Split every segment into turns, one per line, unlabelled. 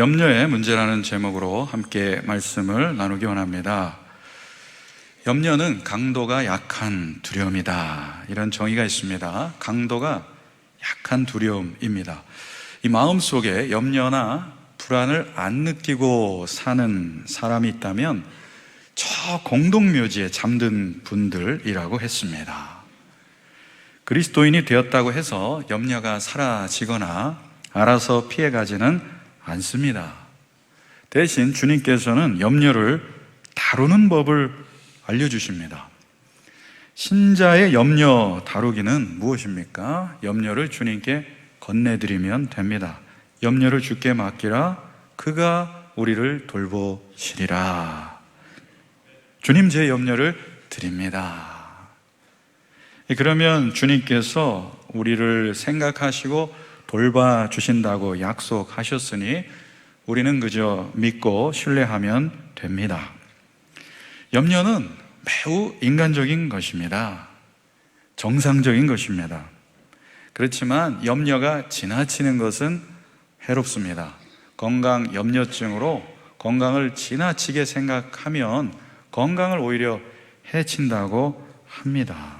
염려의 문제라는 제목으로 함께 말씀을 나누기 원합니다. 염려는 강도가 약한 두려움이다. 이런 정의가 있습니다. 강도가 약한 두려움입니다. 이 마음 속에 염려나 불안을 안 느끼고 사는 사람이 있다면 저 공동묘지에 잠든 분들이라고 했습니다. 그리스도인이 되었다고 해서 염려가 사라지거나 알아서 피해가지는 않습니다. 대신 주님께서는 염려를 다루는 법을 알려주십니다. 신자의 염려 다루기는 무엇입니까? 염려를 주님께 건네드리면 됩니다. 염려를 주께 맡기라. 그가 우리를 돌보시리라. 주님 제 염려를 드립니다. 그러면 주님께서 우리를 생각하시고 돌봐주신다고 약속하셨으니 우리는 그저 믿고 신뢰하면 됩니다. 염려는 매우 인간적인 것입니다. 정상적인 것입니다. 그렇지만 염려가 지나치는 것은 해롭습니다. 건강 염려증으로 건강을 지나치게 생각하면 건강을 오히려 해친다고 합니다.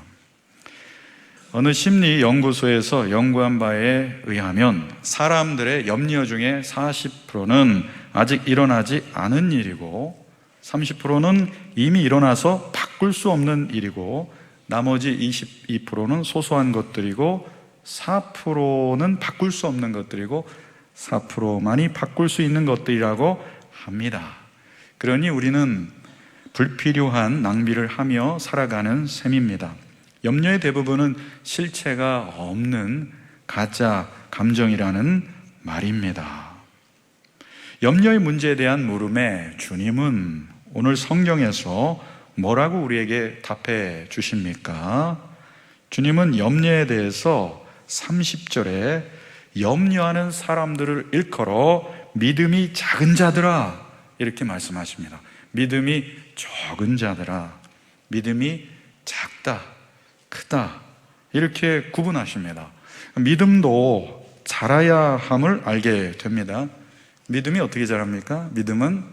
어느 심리 연구소에서 연구한 바에 의하면 사람들의 염려 중에 40%는 아직 일어나지 않은 일이고 30%는 이미 일어나서 바꿀 수 없는 일이고 나머지 22%는 소소한 것들이고 4%는 바꿀 수 없는 것들이고 4%만이 바꿀 수 있는 것들이라고 합니다. 그러니 우리는 불필요한 낭비를 하며 살아가는 셈입니다. 염려의 대부분은 실체가 없는 가짜 감정이라는 말입니다. 염려의 문제에 대한 물음에 주님은 오늘 성경에서 뭐라고 우리에게 답해 주십니까? 주님은 염려에 대해서 30절에 염려하는 사람들을 일컬어 믿음이 작은 자들아 이렇게 말씀하십니다. 믿음이 적은 자들아 믿음이 작다 크다 이렇게 구분하십니다. 믿음도 자라야 함을 알게 됩니다. 믿음이 어떻게 자랍니까? 믿음은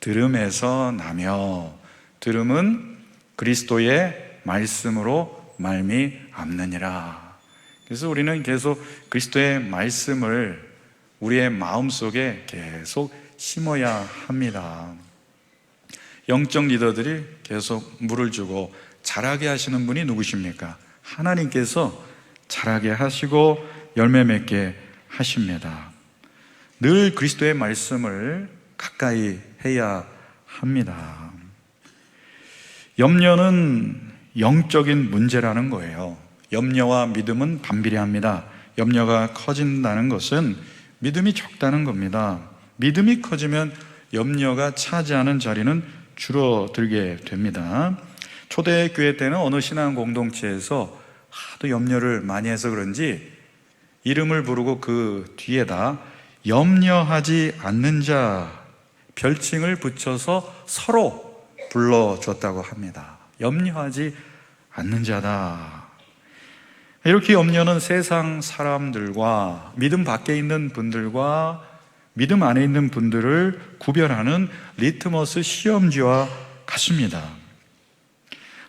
들음에서 나며 들음은 그리스도의 말씀으로 말미암느니라. 그래서 우리는 계속 그리스도의 말씀을 우리의 마음 속에 계속 심어야 합니다. 영적 리더들이 계속 물을 주고 자라게 하시는 분이 누구십니까? 하나님께서 자라게 하시고 열매 맺게 하십니다. 늘 그리스도의 말씀을 가까이 해야 합니다. 염려는 영적인 문제라는 거예요. 염려와 믿음은 반비례합니다. 염려가 커진다는 것은 믿음이 적다는 겁니다. 믿음이 커지면 염려가 차지하는 자리는 줄어들게 됩니다. 초대교회 때는 어느 신앙 공동체에서 하도 염려를 많이 해서 그런지 이름을 부르고 그 뒤에다 염려하지 않는 자 별칭을 붙여서 서로 불러줬다고 합니다. 염려하지 않는 자다. 이렇게 염려는 세상 사람들과 믿음 밖에 있는 분들과 믿음 안에 있는 분들을 구별하는 리트머스 시험지와 같습니다.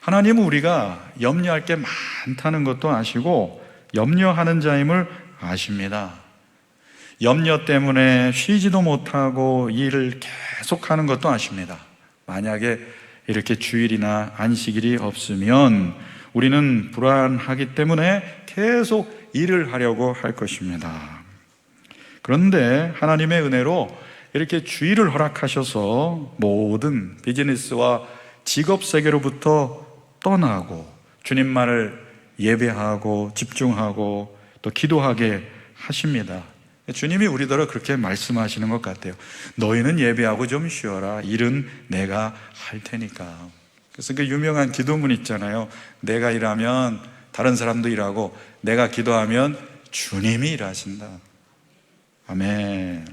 하나님은 우리가 염려할 게 많다는 것도 아시고 염려하는 자임을 아십니다. 염려 때문에 쉬지도 못하고 일을 계속하는 것도 아십니다. 만약에 이렇게 주일이나 안식일이 없으면 우리는 불안하기 때문에 계속 일을 하려고 할 것입니다. 그런데 하나님의 은혜로 이렇게 주일을 허락하셔서 모든 비즈니스와 직업 세계로부터 떠나고 주님만을 예배하고 집중하고 또 기도하게 하십니다. 주님이 우리더러 그렇게 말씀하시는 것 같아요. 너희는 예배하고 좀 쉬어라. 일은 내가 할 테니까. 그래서 그 유명한 기도문 있잖아요. 내가 일하면 다른 사람도 일하고 내가 기도하면 주님이 일하신다. 아멘.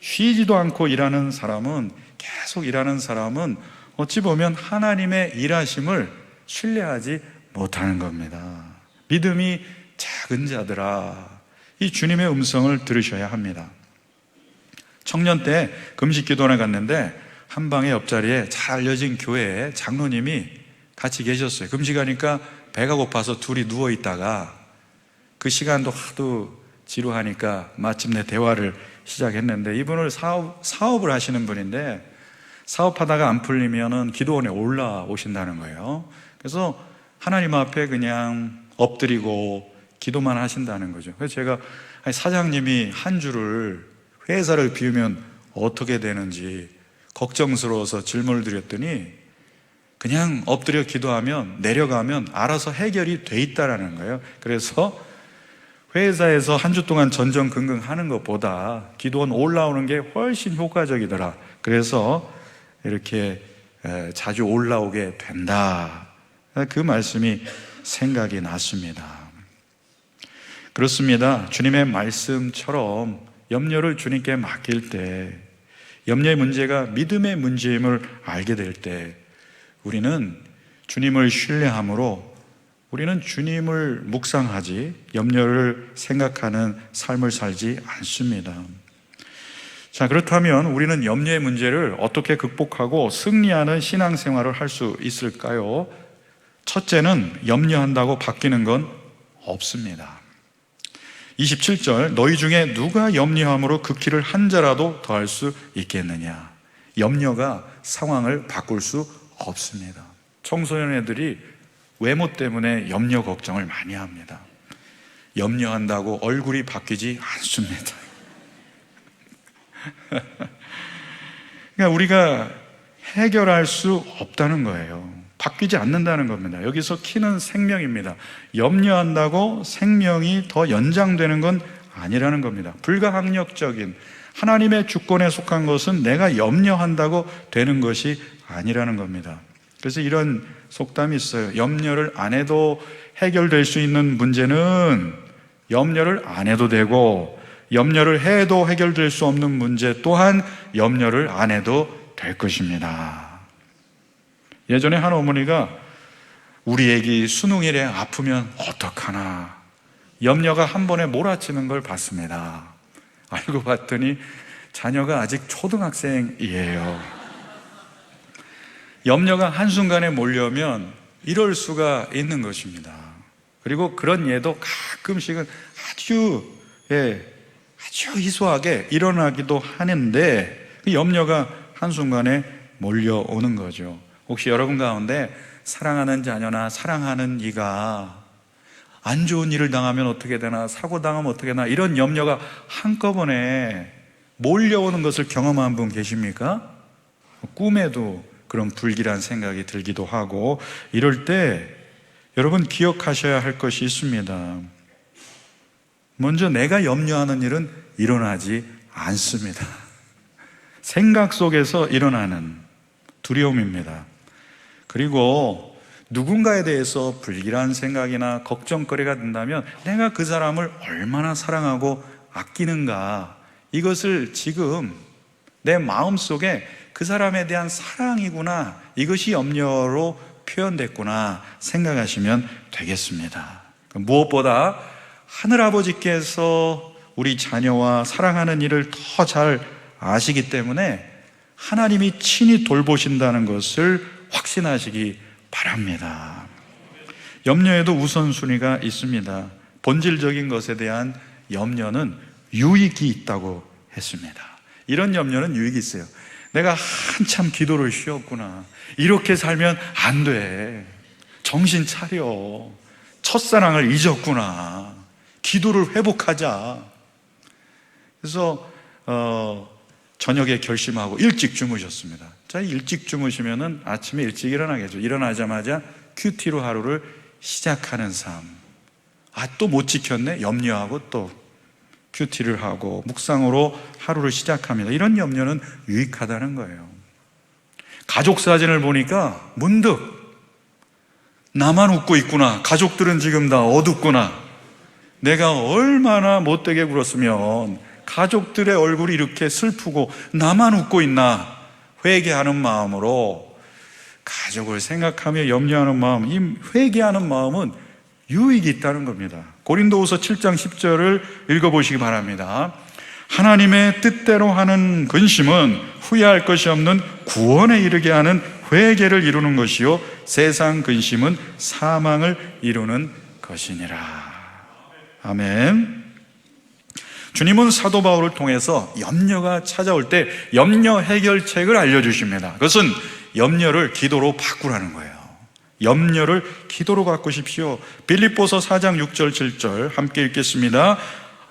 쉬지도 않고 일하는 사람은 계속 일하는 사람은 어찌 보면 하나님의 일하심을 신뢰하지 못하는 겁니다. 믿음이 작은 자들아, 이 주님의 음성을 들으셔야 합니다. 청년 때 금식 기도원에 갔는데 한 방의 옆자리에 잘 알려진 교회에 장로님이 같이 계셨어요. 금식하니까 배가 고파서 둘이 누워 있다가 그 시간도 하도 지루하니까 마침내 대화를 시작했는데 이분을 사업, 사업을 하시는 분인데 사업하다가 안 풀리면은 기도원에 올라오신다는 거예요. 그래서 하나님 앞에 그냥 엎드리고 기도만 하신다는 거죠. 그래서 제가 사장님이 한 주를 회사를 비우면 어떻게 되는지 걱정스러워서 질문을 드렸더니 그냥 엎드려 기도하면 내려가면 알아서 해결이 돼 있다라는 거예요. 그래서 회사에서 한 주 동안 전전긍긍 하는 것보다 기도원 올라오는 게 훨씬 효과적이더라. 그래서 이렇게 에, 자주 올라오게 된다. 그 말씀이 생각이 났습니다. 그렇습니다. 주님의 말씀처럼 염려를 주님께 맡길 때, 염려의 문제가 믿음의 문제임을 알게 될 때, 우리는 주님을 신뢰함으로 우리는 주님을 묵상하지 염려를 생각하는 삶을 살지 않습니다. 자, 그렇다면 우리는 염려의 문제를 어떻게 극복하고 승리하는 신앙생활을 할 수 있을까요? 첫째는 염려한다고 바뀌는 건 없습니다. 27절, 너희 중에 누가 염려함으로 그 길을 한 자라도 더할 수 있겠느냐? 염려가 상황을 바꿀 수 없습니다. 청소년 애들이 외모 때문에 염려 걱정을 많이 합니다. 염려한다고 얼굴이 바뀌지 않습니다. 그러니까 우리가 해결할 수 없다는 거예요. 바뀌지 않는다는 겁니다. 여기서 키는 생명입니다. 염려한다고 생명이 더 연장되는 건 아니라는 겁니다. 불가항력적인 하나님의 주권에 속한 것은 내가 염려한다고 되는 것이 아니라는 겁니다. 그래서 이런 속담이 있어요. 염려를 안 해도 해결될 수 있는 문제는 염려를 안 해도 되고 염려를 해도 해결될 수 없는 문제 또한 염려를 안 해도 될 것입니다. 예전에 한 어머니가 우리 애기 수능일에 아프면 어떡하나 염려가 한 번에 몰아치는 걸 봤습니다. 알고 봤더니 자녀가 아직 초등학생이에요. 염려가 한순간에 몰려오면 이럴 수가 있는 것입니다. 그리고 그런 예도 가끔씩은 아주, 예, 아주 희소하게 일어나기도 하는데 그 염려가 한순간에 몰려오는 거죠. 혹시 여러분 가운데 사랑하는 자녀나 사랑하는 이가 안 좋은 일을 당하면 어떻게 되나, 사고 당하면 어떻게 되나, 이런 염려가 한꺼번에 몰려오는 것을 경험한 분 계십니까? 꿈에도 그런 불길한 생각이 들기도 하고, 이럴 때 여러분 기억하셔야 할 것이 있습니다. 먼저 내가 염려하는 일은 일어나지 않습니다. 생각 속에서 일어나는 두려움입니다. 그리고 누군가에 대해서 불길한 생각이나 걱정거리가 든다면 내가 그 사람을 얼마나 사랑하고 아끼는가 이것을 지금 내 마음 속에 그 사람에 대한 사랑이구나 이것이 염려로 표현됐구나 생각하시면 되겠습니다. 무엇보다 하늘아버지께서 우리 자녀와 사랑하는 일을 더 잘 아시기 때문에 하나님이 친히 돌보신다는 것을 확신하시기 바랍니다. 염려에도 우선순위가 있습니다. 본질적인 것에 대한 염려는 유익이 있다고 했습니다. 이런 염려는 유익이 있어요. 내가 한참 기도를 쉬었구나. 이렇게 살면 안 돼. 정신 차려. 첫사랑을 잊었구나. 기도를 회복하자. 그래서 어, 저녁에 결심하고 일찍 주무셨습니다. 자, 일찍 주무시면은 아침에 일찍 일어나겠죠. 일어나자마자 큐티로 하루를 시작하는 삶. 아, 또 못 지켰네? 염려하고 또 큐티를 하고 묵상으로 하루를 시작합니다. 이런 염려는 유익하다는 거예요. 가족 사진을 보니까 문득 나만 웃고 있구나. 가족들은 지금 다 어둡구나. 내가 얼마나 못되게 굴었으면 가족들의 얼굴이 이렇게 슬프고 나만 웃고 있나 회개하는 마음으로 가족을 생각하며 염려하는 마음, 이 회개하는 마음은 유익이 있다는 겁니다. 고린도후서 7장 10절을 읽어보시기 바랍니다. 하나님의 뜻대로 하는 근심은 후회할 것이 없는 구원에 이르게 하는 회개를 이루는 것이요 세상 근심은 사망을 이루는 것이니라. 아멘. 주님은 사도 바울을 통해서 염려가 찾아올 때 염려 해결책을 알려주십니다. 그것은 염려를 기도로 바꾸라는 거예요. 염려를 기도로 바꾸십시오. 빌립보서 4장 6절 7절 함께 읽겠습니다.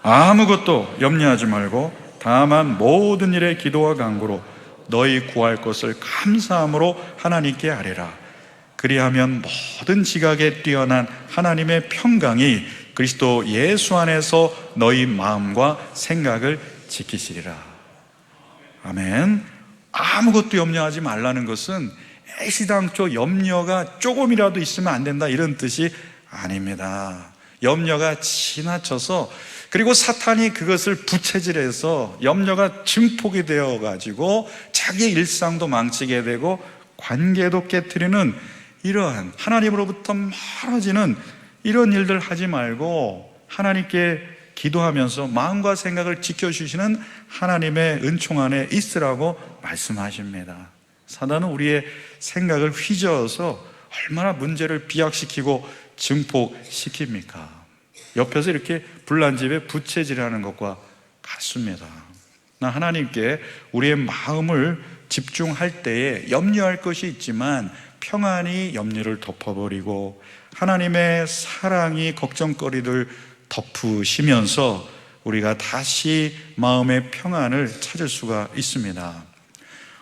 아무것도 염려하지 말고 다만 모든 일에 기도와 간구로 너희 구할 것을 감사함으로 하나님께 아뢰라. 그리하면 모든 지각에 뛰어난 하나님의 평강이 그리스도 예수 안에서 너희 마음과 생각을 지키시리라. 아멘. 아무것도 염려하지 말라는 것은 애시당초 염려가 조금이라도 있으면 안 된다 이런 뜻이 아닙니다. 염려가 지나쳐서 그리고 사탄이 그것을 부채질해서 염려가 증폭이 되어 가지고 자기 일상도 망치게 되고 관계도 깨뜨리는 이러한 하나님으로부터 멀어지는 이런 일들 하지 말고 하나님께 기도하면서 마음과 생각을 지켜주시는 하나님의 은총 안에 있으라고 말씀하십니다. 사단은 우리의 생각을 휘저어서 얼마나 문제를 비약시키고 증폭시킵니까? 옆에서 이렇게 불난 집에 부채질하는 것과 같습니다. 나 하나님께 우리의 마음을 집중할 때에 염려할 것이 있지만 평안이 염려를 덮어버리고 하나님의 사랑이 걱정거리를 덮으시면서 우리가 다시 마음의 평안을 찾을 수가 있습니다.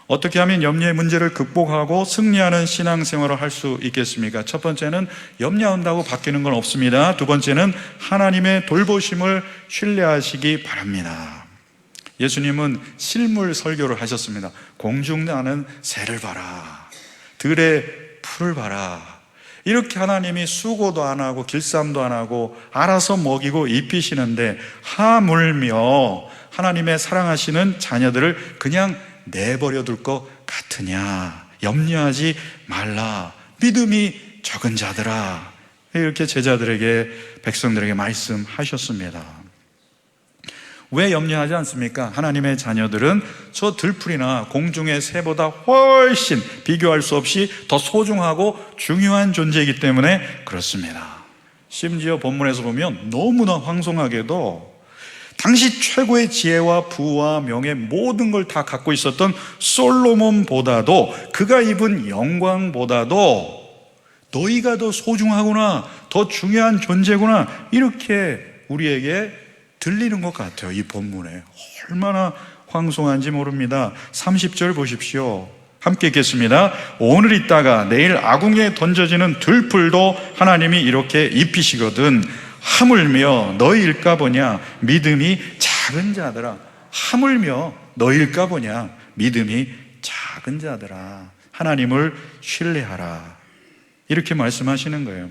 어떻게 하면 염려의 문제를 극복하고 승리하는 신앙생활을 할 수 있겠습니까? 첫 번째는 염려한다고 바뀌는 건 없습니다. 두 번째는 하나님의 돌보심을 신뢰하시기 바랍니다. 예수님은 실물 설교를 하셨습니다. 공중나는 새를 봐라. 들의 풀을 봐라. 이렇게 하나님이 수고도 안 하고 길쌈도 안 하고 알아서 먹이고 입히시는데 하물며 하나님의 사랑하시는 자녀들을 그냥 내버려 둘 것 같으냐? 염려하지 말라. 믿음이 적은 자들아. 이렇게 제자들에게, 백성들에게 말씀하셨습니다. 왜 염려하지 않습니까? 하나님의 자녀들은 저 들풀이나 공중의 새보다 훨씬 비교할 수 없이 더 소중하고 중요한 존재이기 때문에 그렇습니다. 심지어 본문에서 보면 너무나 황송하게도 당시 최고의 지혜와 부와 명예 모든 걸 다 갖고 있었던 솔로몬보다도 그가 입은 영광보다도 너희가 더 소중하구나, 더 중요한 존재구나, 이렇게 우리에게 들리는 것 같아요. 이 본문에. 얼마나 황송한지 모릅니다. 30절 보십시오. 함께 읽겠습니다. 오늘 있다가 내일 아궁에 던져지는 들풀도 하나님이 이렇게 입히시거든. 하물며 너희일까 보냐 믿음이 작은 자들아 하물며 너희일까 보냐 믿음이 작은 자들아 하나님을 신뢰하라 이렇게 말씀하시는 거예요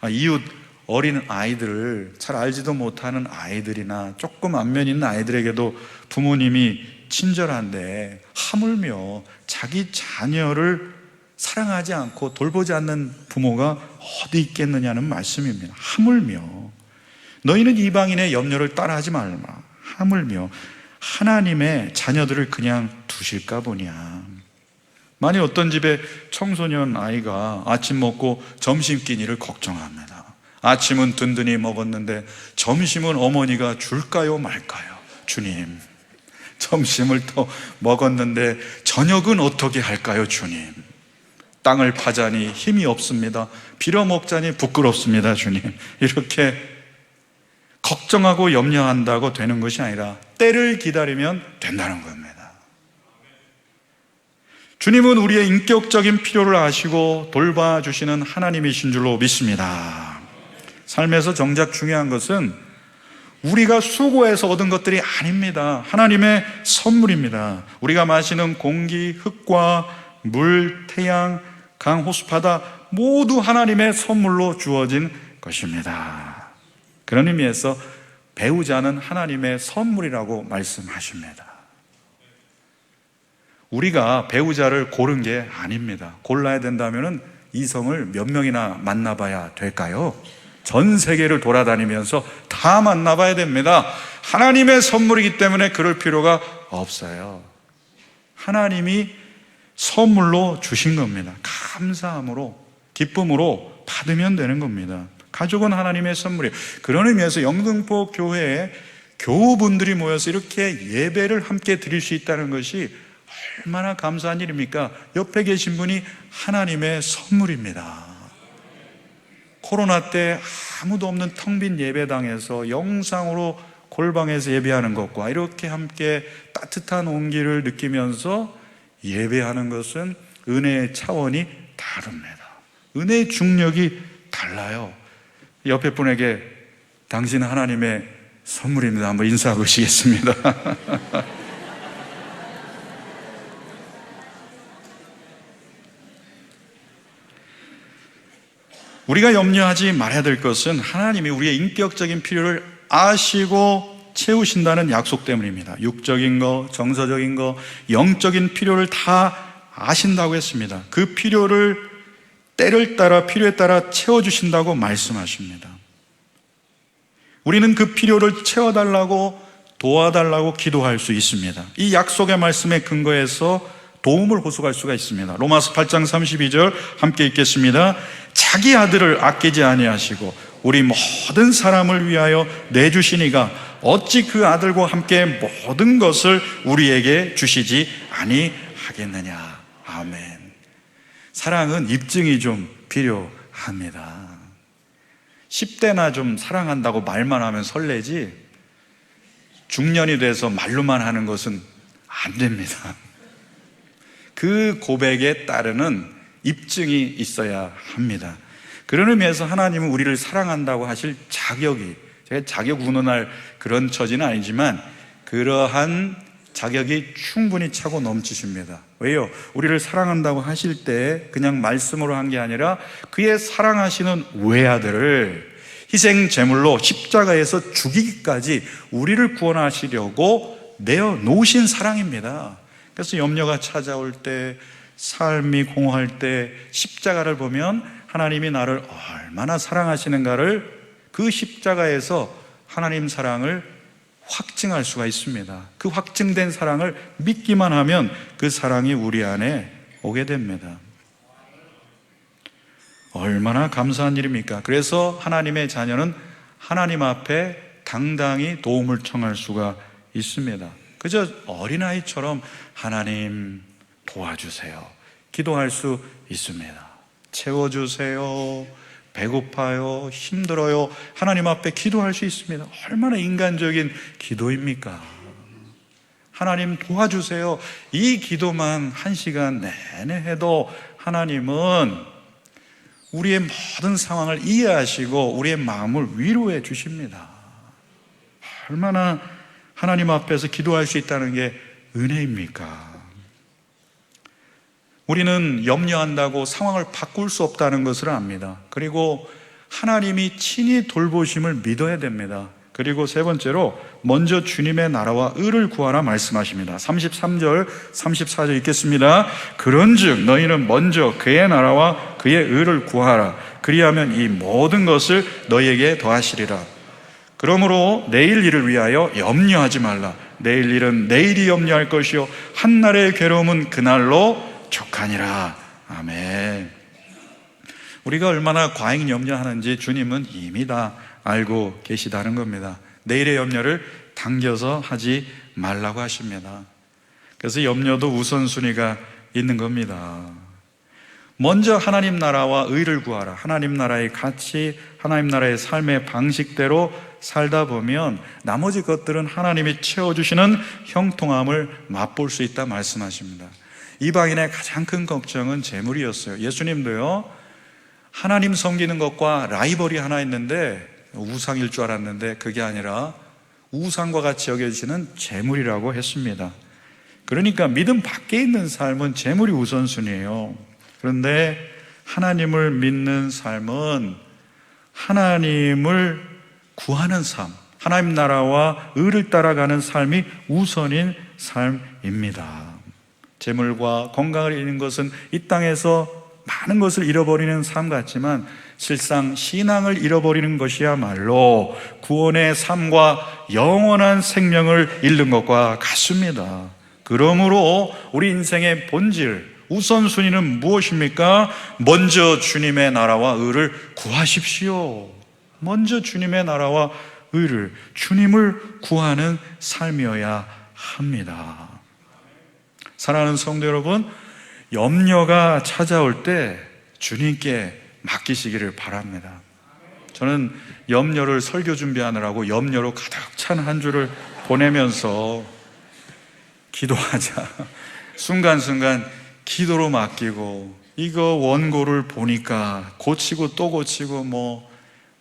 아, 이웃 어린 아이들을 잘 알지도 못하는 아이들이나 조금 안면 있는 아이들에게도 부모님이 친절한데 하물며 자기 자녀를 사랑하지 않고 돌보지 않는 부모가 어디 있겠느냐는 말씀입니다. 하물며 너희는 이방인의 염려를 따라하지 말마. 하물며 하나님의 자녀들을 그냥 두실까 보냐. 만일 어떤 집에 청소년 아이가 아침 먹고 점심 끼니를 걱정합니다. 아침은 든든히 먹었는데 점심은 어머니가 줄까요 말까요? 주님. 점심을 또 먹었는데 저녁은 어떻게 할까요, 주님? 땅을 파자니 힘이 없습니다. 빌어먹자니 부끄럽습니다, 주님. 이렇게 걱정하고 염려한다고 되는 것이 아니라 때를 기다리면 된다는 겁니다. 주님은 우리의 인격적인 필요를 아시고 돌봐주시는 하나님이신 줄로 믿습니다. 삶에서 정작 중요한 것은 우리가 수고해서 얻은 것들이 아닙니다. 하나님의 선물입니다. 우리가 마시는 공기, 흙과 물, 태양, 강, 호수 바다 모두 하나님의 선물로 주어진 것입니다. 그런 의미에서 배우자는 하나님의 선물이라고 말씀하십니다. 우리가 배우자를 고른 게 아닙니다. 골라야 된다면 이성을 몇 명이나 만나봐야 될까요? 전 세계를 돌아다니면서 다 만나봐야 됩니다. 하나님의 선물이기 때문에 그럴 필요가 없어요. 하나님이 선물로 주신 겁니다. 감사함으로, 기쁨으로 받으면 되는 겁니다. 가족은 하나님의 선물이에요. 그런 의미에서 영등포 교회에 교우분들이 모여서 이렇게 예배를 함께 드릴 수 있다는 것이 얼마나 감사한 일입니까? 옆에 계신 분이 하나님의 선물입니다. 코로나 때 아무도 없는 텅 빈 예배당에서 영상으로 골방에서 예배하는 것과 이렇게 함께 따뜻한 온기를 느끼면서 예배하는 것은 은혜의 차원이 다릅니다. 은혜의 중력이 달라요. 옆에 분에게 당신 하나님의 선물입니다. 한번 인사 보시겠습니다. 우리가 염려하지 말아야 될 것은 하나님이 우리의 인격적인 필요를 아시고 채우신다는 약속 때문입니다. 육적인 거, 정서적인 거, 영적인 필요를 다 아신다고 했습니다. 그 필요를 때를 따라 필요에 따라 채워주신다고 말씀하십니다. 우리는 그 필요를 채워달라고 도와달라고 기도할 수 있습니다. 이 약속의 말씀에 근거해서 도움을 호소할 수가 있습니다. 로마서 8장 32절 함께 읽겠습니다. 자기 아들을 아끼지 아니하시고 우리 모든 사람을 위하여 내주시니가 어찌 그 아들과 함께 모든 것을 우리에게 주시지 아니하겠느냐. 아멘. 사랑은 입증이 좀 필요합니다. 10대나 좀 사랑한다고 말만 하면 설레지 중년이 돼서 말로만 하는 것은 안 됩니다. 그 고백에 따르는 입증이 있어야 합니다. 그런 의미에서 하나님은 우리를 사랑한다고 하실 자격이 제가 자격 운운할 그런 처지는 아니지만 그러한 자격이 충분히 차고 넘치십니다. 왜요? 우리를 사랑한다고 하실 때 그냥 말씀으로 한 게 아니라 그의 사랑하시는 외아들을 희생 제물로 십자가에서 죽이기까지 우리를 구원하시려고 내어 놓으신 사랑입니다. 그래서 염려가 찾아올 때 삶이 공허할 때 십자가를 보면 하나님이 나를 얼마나 사랑하시는가를 그 십자가에서 하나님 사랑을 확증할 수가 있습니다. 그 확증된 사랑을 믿기만 하면 그 사랑이 우리 안에 오게 됩니다. 얼마나 감사한 일입니까? 그래서 하나님의 자녀는 하나님 앞에 당당히 도움을 청할 수가 있습니다. 그저 어린아이처럼 하나님 도와주세요. 기도할 수 있습니다. 채워주세요. 배고파요. 힘들어요. 하나님 앞에 기도할 수 있습니다. 얼마나 인간적인 기도입니까? 하나님 도와주세요. 이 기도만 한 시간 내내 해도 하나님은 우리의 모든 상황을 이해하시고 우리의 마음을 위로해 주십니다. 얼마나 하나님 앞에서 기도할 수 있다는 게 은혜입니까? 우리는 염려한다고 상황을 바꿀 수 없다는 것을 압니다. 그리고 하나님이 친히 돌보심을 믿어야 됩니다. 그리고 세 번째로 먼저 주님의 나라와 의를 구하라 말씀하십니다. 33절, 34절 읽겠습니다. 그런즉 너희는 먼저 그의 나라와 그의 의를 구하라. 그리하면 이 모든 것을 너희에게 더하시리라. 그러므로 내일 일을 위하여 염려하지 말라. 내일 일은 내일이 염려할 것이요 한 날의 괴로움은 그날로 족하니라. 아멘. 우리가 얼마나 과잉 염려하는지 주님은 이미 다 알고 계시다는 겁니다. 내일의 염려를 당겨서 하지 말라고 하십니다. 그래서 염려도 우선순위가 있는 겁니다. 먼저 하나님 나라와 의를 구하라. 하나님 나라의 가치, 하나님 나라의 삶의 방식대로 살다 보면 나머지 것들은 하나님이 채워주시는 형통함을 맛볼 수 있다 말씀하십니다. 이방인의 가장 큰 걱정은 재물이었어요. 예수님도요, 하나님 섬기는 것과 라이벌이 하나 있는데 우상일 줄 알았는데 그게 아니라 우상과 같이 여겨지는 재물이라고 했습니다. 그러니까 믿음 밖에 있는 삶은 재물이 우선순위예요. 그런데 하나님을 믿는 삶은 하나님을 구하는 삶, 하나님 나라와 의를 따라가는 삶이 우선인 삶입니다. 재물과 건강을 잃는 것은 이 땅에서 많은 것을 잃어버리는 삶 같지만 실상 신앙을 잃어버리는 것이야말로 구원의 삶과 영원한 생명을 잃는 것과 같습니다. 그러므로 우리 인생의 본질, 우선순위는 무엇입니까? 먼저 주님의 나라와 의를 구하십시오. 먼저 주님의 나라와 의를, 주님을 구하는 삶이어야 합니다. 사랑하는 성도 여러분, 염려가 찾아올 때 주님께 맡기시기를 바랍니다. 저는 염려를 설교 준비하느라고 염려로 가득 찬 한 주를 보내면서 기도하자. 순간순간 기도로 맡기고 이거 원고를 보니까 고치고 또 고치고 뭐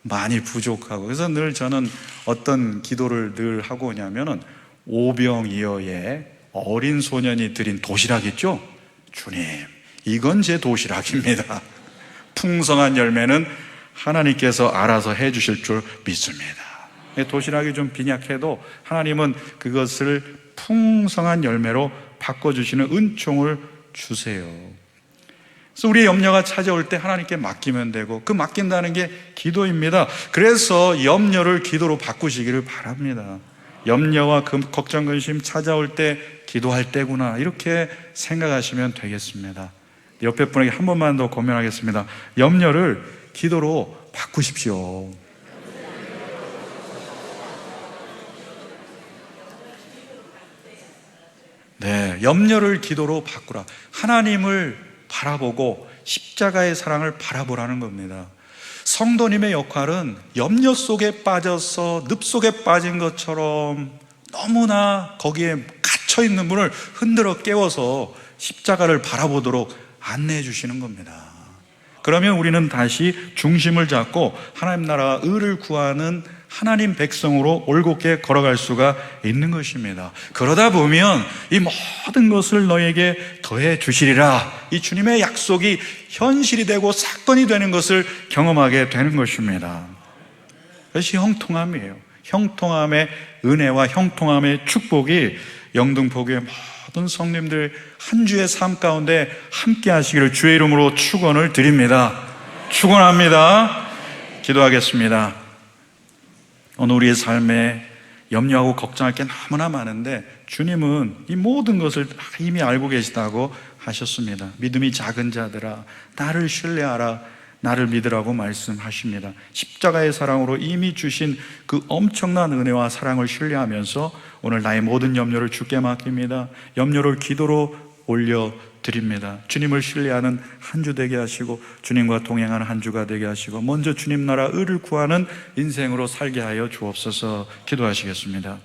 많이 부족하고 그래서 늘 저는 어떤 기도를 늘 하고 오냐면은 오병이어의 어린 소년이 드린 도시락이죠. 주님, 이건 제 도시락입니다. 풍성한 열매는 하나님께서 알아서 해 주실 줄 믿습니다. 도시락이 좀 빈약해도 하나님은 그것을 풍성한 열매로 바꿔주시는 은총을 주세요. 그래서 우리의 염려가 찾아올 때 하나님께 맡기면 되고 그 맡긴다는 게 기도입니다. 그래서 염려를 기도로 바꾸시기를 바랍니다. 염려와 걱정, 근심 찾아올 때 기도할 때구나 이렇게 생각하시면 되겠습니다. 옆에 분에게 한 번만 더 고민하겠습니다. 염려를 기도로 바꾸십시오. 네, 염려를 기도로 바꾸라. 하나님을 바라보고 십자가의 사랑을 바라보라는 겁니다. 성도님의 역할은 염려 속에 빠져서 늪 속에 빠진 것처럼 너무나 거기에 갇혀 있는 분을 흔들어 깨워서 십자가를 바라보도록 안내해 주시는 겁니다. 그러면 우리는 다시 중심을 잡고 하나님 나라와 의를 구하는 하나님 백성으로 올곧게 걸어갈 수가 있는 것입니다. 그러다 보면 이 모든 것을 너에게 더해 주시리라. 이 주님의 약속이 현실이 되고 사건이 되는 것을 경험하게 되는 것입니다. 그것이 형통함이에요. 형통함의 은혜와 형통함의 축복이 영등포교의 모든 성님들 한 주의 삶 가운데 함께 하시기를 주의 이름으로 축원을 드립니다. 축원합니다. 기도하겠습니다. 오늘 우리의 삶에 염려하고 걱정할 게 너무나 많은데 주님은 이 모든 것을 이미 알고 계시다고 하셨습니다. 믿음이 작은 자들아, 나를 신뢰하라, 나를 믿으라고 말씀하십니다. 십자가의 사랑으로 이미 주신 그 엄청난 은혜와 사랑을 신뢰하면서 오늘 나의 모든 염려를 주께 맡깁니다. 염려를 기도로 올려 드립니다. 주님을 신뢰하는 한 주 되게 하시고 주님과 동행하는 한 주가 되게 하시고 먼저 주님 나라 의를 구하는 인생으로 살게 하여 주옵소서 기도하시겠습니다.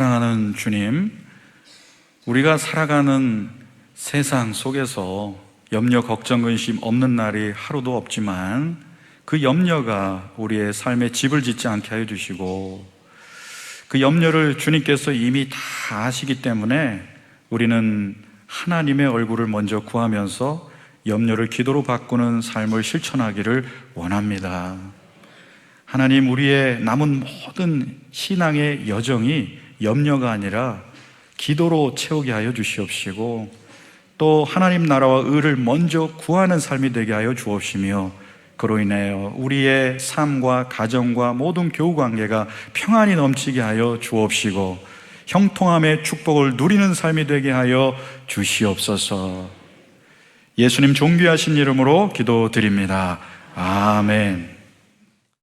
사랑하는 주님, 우리가 살아가는 세상 속에서 염려, 걱정, 근심 없는 날이 하루도 없지만 그 염려가 우리의 삶에 집을 짓지 않게 하여 주시고 그 염려를 주님께서 이미 다 아시기 때문에 우리는 하나님의 얼굴을 먼저 구하면서 염려를 기도로 바꾸는 삶을 실천하기를 원합니다. 하나님, 우리의 남은 모든 신앙의 여정이 염려가 아니라 기도로 채우게 하여 주시옵시고 또 하나님 나라와 의를 먼저 구하는 삶이 되게 하여 주옵시며 그로 인하여 우리의 삶과 가정과 모든 교우 관계가 평안이 넘치게 하여 주옵시고 형통함의 축복을 누리는 삶이 되게 하여 주시옵소서. 예수님 존귀하신 이름으로 기도드립니다. 아멘.